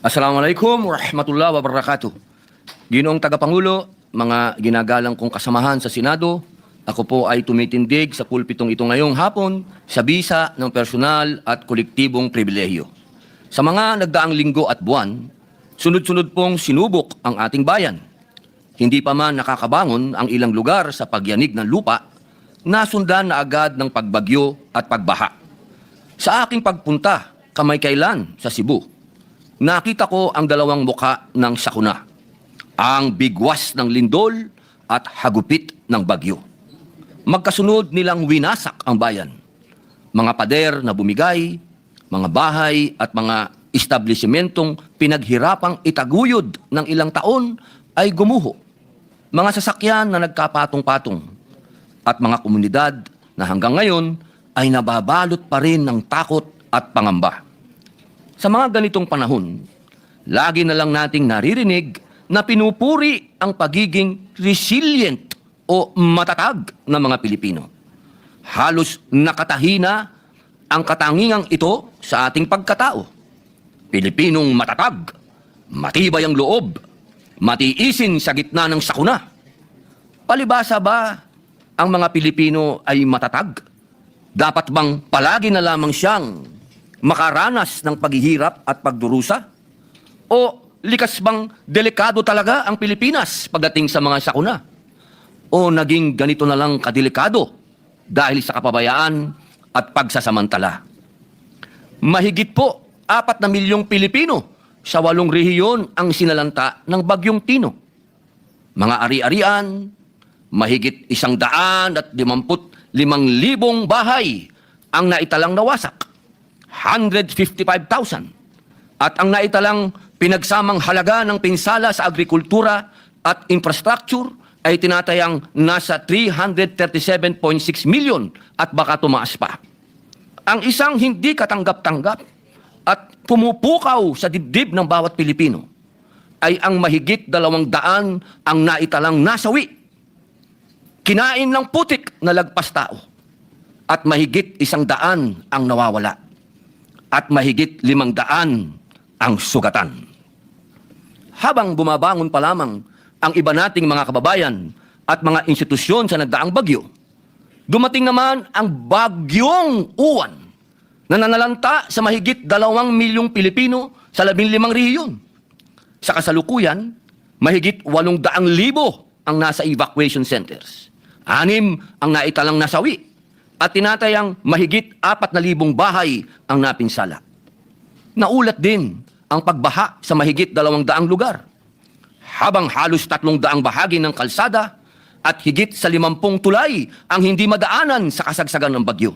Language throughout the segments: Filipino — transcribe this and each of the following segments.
Assalamualaikum warahmatullahi wabarakatuh. Ginoong tagapangulo, mga ginagalang kong kasamahan sa Senado, ako po ay tumitindig sa pulpitong ito ngayong hapon sa bisa ng personal at kolektibong pribilehyo. Sa mga nagdaang linggo at buwan, sunod-sunod pong sinubok ang ating bayan. Hindi pa man nakakabangon ang ilang lugar sa pagyanig ng lupa, nasundan na agad ng pagbagyo at pagbaha. Sa aking pagpunta kamay-kailan sa Cebu, nakita ko ang dalawang muka ng sakuna. Ang bigwas ng lindol at hagupit ng bagyo. Magkasunod nilang winasak ang bayan. Mga pader na bumigay, mga bahay at mga establishmentong pinaghirapang itaguyod ng ilang taon ay gumuho. Mga sasakyan na nagkapatong-patong at mga komunidad na hanggang ngayon ay nababalot pa rin ng takot at pangamba. Sa mga ganitong panahon, lagi na lang nating naririnig na pinupuri ang pagiging resilient o matatag ng mga Pilipino. Halos nakatahina ang katangingang ito sa ating pagkatao. Pilipinong matatag, matibay ang loob, matiisin sa gitna ng sakuna. Palibasa ba ang mga Pilipino ay matatag? Dapat bang palagi na lamang siyang makaranas ng paghihirap at pagdurusa? O likas bang delikado talaga ang Pilipinas pagdating sa mga sakuna? O naging ganito na lang kadelikado dahil sa kapabayaan at pagsasamantala? Mahigit po apat na milyong Pilipino sa walong rehiyon ang sinalanta ng Bagyong Tino. Mga ari-arian, mahigit isang daan at limamput limang libong bahay ang naitalang nawasak. 155,000. At ang naitalang pinagsamang halaga ng pinsala sa agrikultura at infrastructure ay tinatayang nasa 337.6 million at baka tumaas pa. Ang isang hindi katanggap-tanggap at pumupukaw sa dibdib ng bawat Pilipino ay ang mahigit dalawang daan ang naitalang nasawi. Kinain ng putik na lagpas tao at mahigit isang daan ang nawawala at mahigit limang daan ang sugatan. Habang bumabangon pa lamang ang iba nating mga kababayan at mga institusyon sa nagdaang bagyo, dumating naman ang bagyong uwan na nanalanta sa mahigit dalawang milyong Pilipino sa labing limang rehiyon. Sa kasalukuyan, mahigit walong daang libo ang nasa evacuation centers. Anim ang naitalang nasawi at tinatayang mahigit apat na libong bahay ang napinsala. Naulat din ang pagbaha sa mahigit dalawang daang lugar. Habang halos tatlong daang bahagi ng kalsada at higit sa limampung tulay ang hindi madaanan sa kasagsagan ng bagyo.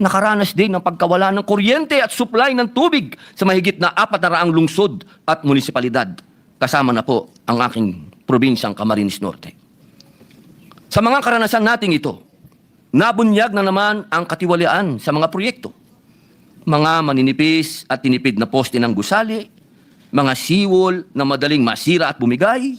Nakaranas din ng pagkawala ng kuryente at supply ng tubig sa mahigit na apat na raang lungsod at munisipalidad. Kasama na po ang aking probinsyang Camarines Norte. Sa mga karanasan nating ito, nabunyag na naman ang katiwalian sa mga proyekto. Mga maninipis at tinipid na poste ng gusali, mga seawall na madaling masira at bumigay,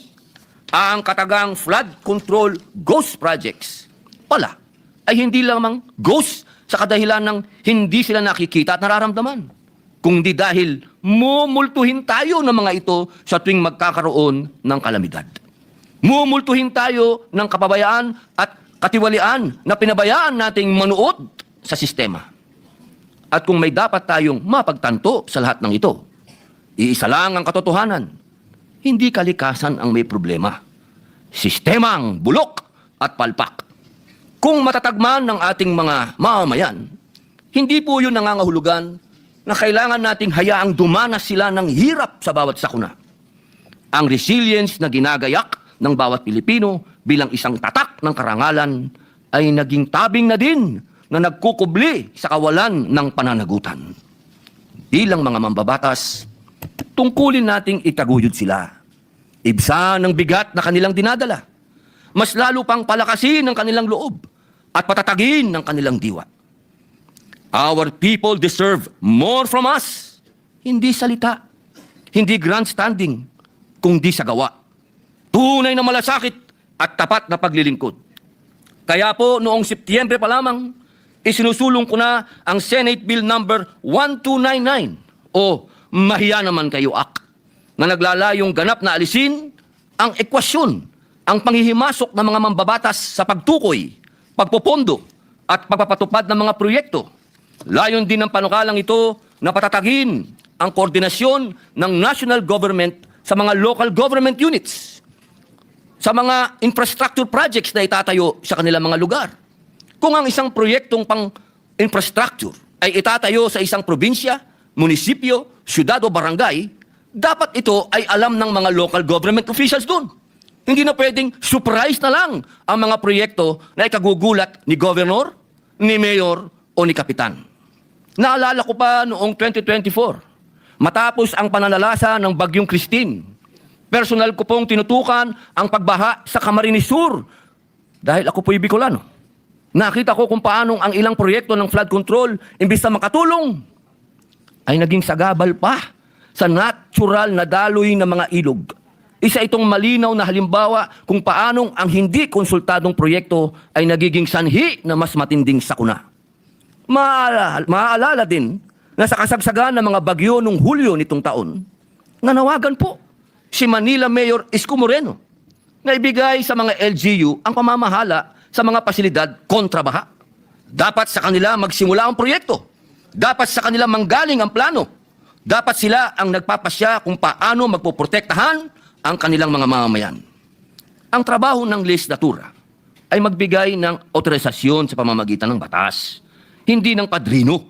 ang katagang flood control ghost projects pala ay hindi lamang ghost sa kadahilan ng hindi sila nakikita at nararamdaman, kundi dahil mumultuhin tayo ng mga ito sa tuwing magkakaroon ng kalamidad. Mumultuhin tayo ng kapabayaan at katiwalian na pinabayaan nating manuot sa sistema. At kung may dapat tayong mapagtanto sa lahat ng ito, iisa lang ang katotohanan. Hindi kalikasan ang may problema. Sistemang bulok at palpak. Kung matatagman ng ating mga mamamayan, hindi po yun nangangahulugan na kailangan nating hayaang dumanas sila ng hirap sa bawat sakuna. Ang resilience na ginagayak ng bawat Pilipino bilang isang tatak ng karangalan ay naging tabing na din na nagkukubli sa kawalan ng pananagutan. Bilang mga mambabatas, tungkulin nating itaguyod sila. Ibsa ng bigat na kanilang dinadala. Mas lalo pang palakasin ng kanilang loob at patatagin ng kanilang diwa. Our people deserve more from us. Hindi salita, hindi grandstanding, kundi sa gawa. Tunay na malasakit at tapat na paglilingkod. Kaya po noong Setyembre pa lamang, isinusulong ko na ang Senate Bill number 1299 o mahiya naman kayo ak na naglalayong ganap na alisin ang ekwasyon, ang panghihimasok ng mga mambabatas sa pagtukoy, pagpopondo at pagpapatupad ng mga proyekto. Layon din ng panukalang ito na patatagin ang koordinasyon ng national government sa mga local government units, sa mga infrastructure projects na itatayo sa kanilang mga lugar. Kung ang isang proyektong pang infrastructure ay itatayo sa isang probinsya, munisipyo, syudad o barangay, dapat ito ay alam ng mga local government officials doon. Hindi na pwedeng surprise na lang ang mga proyekto na ikagugulat ni governor, ni mayor o ni kapitan. Naalala ko pa noong 2024, matapos ang pananalasa ng Bagyong Christine, personal ko pong tinutukan ang pagbaha sa Camarines Sur dahil ako po'y Bicolano. Nakita ko kung paanong ang ilang proyekto ng flood control, imbis na makatulong, ay naging sagabal pa sa natural na daloy ng mga ilog. Isa itong malinaw na halimbawa kung paanong ang hindi konsultadong proyekto ay nagiging sanhi na mas matinding sakuna. Maaalala, maaalala din na sa kasagsagan ng mga bagyo noong Hulyo nitong taon, nanawagan po si Manila Mayor Isko Moreno na ibigay sa mga LGU ang pamamahala sa mga pasilidad kontra baha. Dapat sa kanila magsimula ang proyekto. Dapat sa kanila manggaling ang plano. Dapat sila ang nagpapasya kung paano magpoprotektahan ang kanilang mga mamamayan. Ang trabaho ng legislatura ay magbigay ng otorisasyon sa pamamagitan ng batas, hindi ng padrino.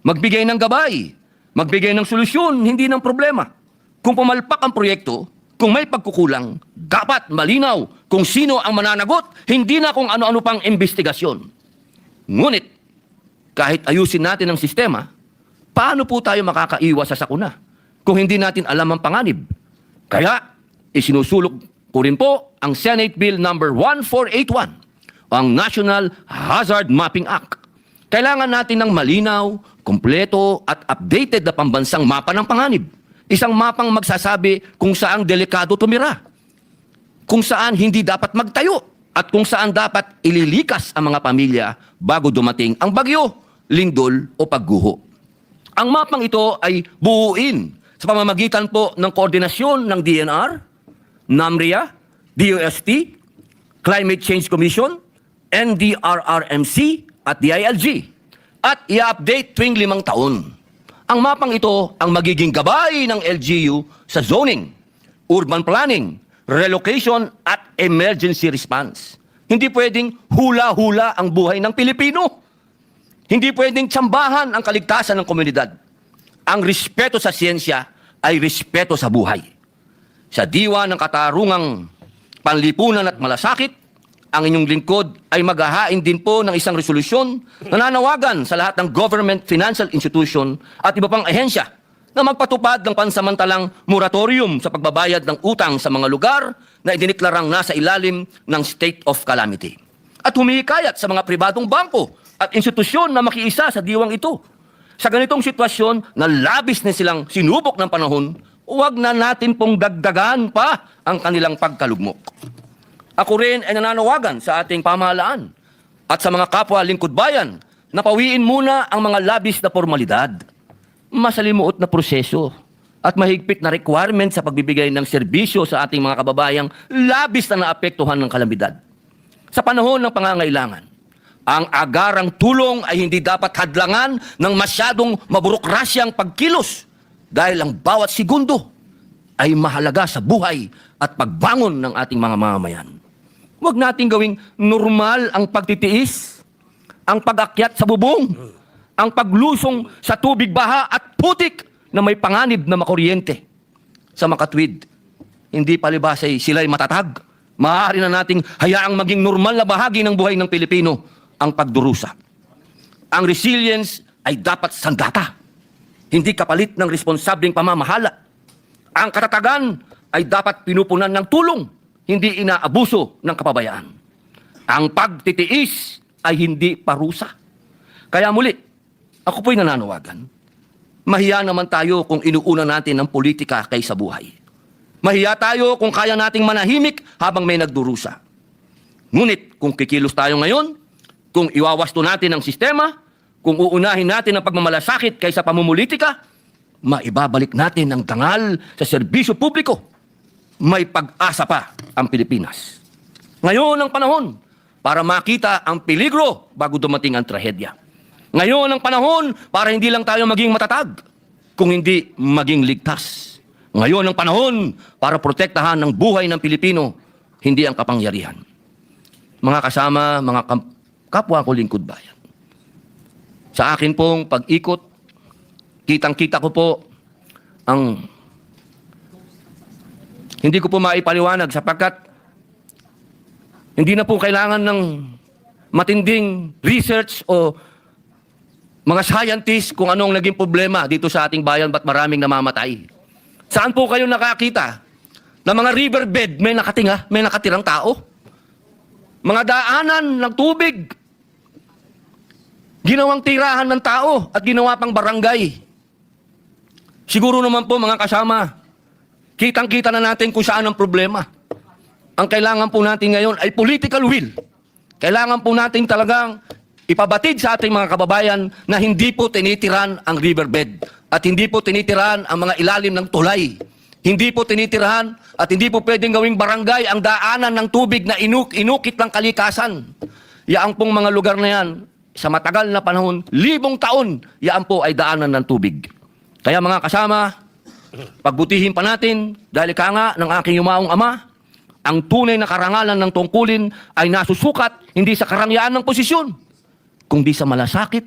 Magbigay ng gabay, magbigay ng solusyon, hindi ng problema. Kung pumalpak ang proyekto, kung may pagkukulang, dapat malinaw kung sino ang mananagot, hindi na kung ano-ano pang investigasyon. Ngunit, kahit ayusin natin ang sistema, paano po tayo makakaiwas sa sakuna kung hindi natin alam ang panganib? Kaya, isinusulok ko rin po ang Senate Bill number 1481, ang National Hazard Mapping Act. Kailangan natin ng malinaw, kumpleto at updated na pambansang mapa ng panganib. Isang mapang magsasabi kung saang delikado tumira, kung saan hindi dapat magtayo, at kung saan dapat ililikas ang mga pamilya bago dumating ang bagyo, lindol o pagguho. Ang mapang ito ay buuin sa pamamagitan po ng koordinasyon ng DNR, NAMRIA, DOST, Climate Change Commission, NDRRMC at DILG at i-update tuwing limang taon. Ang mapang ito ang magiging gabay ng LGU sa zoning, urban planning, relocation at emergency response. Hindi pwedeng hula-hula ang buhay ng Pilipino. Hindi pwedeng tsambahan ang kaligtasan ng komunidad. Ang respeto sa siyensya ay respeto sa buhay. Sa diwa ng katarungang panlipunan at malasakit, ang inyong lingkod ay maghahain din po ng isang resolusyon na nanawagan sa lahat ng government financial institution at iba pang ahensya na magpatupad ng pansamantalang moratorium sa pagbabayad ng utang sa mga lugar na idiniklarang nasa ilalim ng state of calamity. At humihikayat sa mga pribadong bangko at institusyon na makiisa sa diwang ito. Sa ganitong sitwasyon na labis na silang sinubok ng panahon, huwag na natin pong dagdagan pa ang kanilang pagkalugmok. Ako rin ay nananawagan sa ating pamahalaan at sa mga kapwa lingkod bayan na pawiin muna ang mga labis na formalidad, masalimuot na proseso at mahigpit na requirement sa pagbibigay ng serbisyo sa ating mga kababayang labis na naapektuhan ng kalamidad. Sa panahon ng pangangailangan, ang agarang tulong ay hindi dapat hadlangan ng masyadong maburokrasyang pagkilos dahil ang bawat segundo ay mahalaga sa buhay at pagbangon ng ating mga mamamayan. Huwag nating gawing normal ang pagtitiis, ang pag-akyat sa bubong, ang paglusong sa tubig baha at putik na may panganib na makuryente. Sa makatwid, hindi palibasay sila'y matatag. Maaari na nating hayaang maging normal na bahagi ng buhay ng Pilipino ang pagdurusa. Ang resilience ay dapat sandata, hindi kapalit ng responsableng pamamahala. Ang katatagan ay dapat pinupunan ng tulong, hindi inaabuso ng kapabayaan. Ang pagtitiis ay hindi parusa. Kaya muli, ako po'y nananawagan. Mahiya naman tayo kung inuuna natin ang politika kaysa buhay. Mahiya tayo kung kaya nating manahimik habang may nagdurusa. Ngunit kung kikilos tayo ngayon, kung iwawasto natin ang sistema, kung uunahin natin ang pagmamalasakit kaysa pamumulitika, maibabalik natin ang tangal sa serbisyo publiko, may pag-asa pa ang Pilipinas. Ngayon ang panahon para makita ang peligro bago dumating ang trahedya. Ngayon ang panahon para hindi lang tayo maging matatag, kung hindi maging ligtas. Ngayon ang panahon para protektahan ang buhay ng Pilipino, hindi ang kapangyarihan. Mga kasama, mga kapwa ko lingkod bayan. Sa akin pong pag-ikot, kitang-kita ko po ang hindi ko po maipaliwanag sapagkat hindi na po kailangan ng matinding research o mga scientists kung anong naging problema dito sa ating bayan ba't maraming namamatay. Saan po kayo nakakita na mga riverbed may nakatinga, may nakatirang tao? Mga daanan ng tubig, ginawang tirahan ng tao at ginawa pang barangay. Siguro naman po mga kasama, kitang-kita na natin kung saan ang problema. Ang kailangan po natin ngayon ay political will. Kailangan po natin talagang ipabatid sa ating mga kababayan na hindi po tinitiran ang riverbed at hindi po tinitiran ang mga ilalim ng tulay. Hindi po tinitirahan at hindi po pwedeng gawing barangay ang daanan ng tubig na inuk inukit ng kalikasan. Yaan pong mga lugar na yan, sa matagal na panahon, libong taon, yaan po ay daanan ng tubig. Kaya mga kasama, pagbutihin pa natin dahil ka nga ng aking yumaong ama, ang tunay na karangalan ng tungkulin ay nasusukat hindi sa karangyaan ng posisyon, kundi sa malasakit,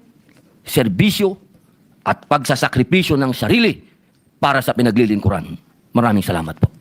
serbisyo, at pagsasakripisyo ng sarili para sa pinaglilingkuran. Maraming salamat po.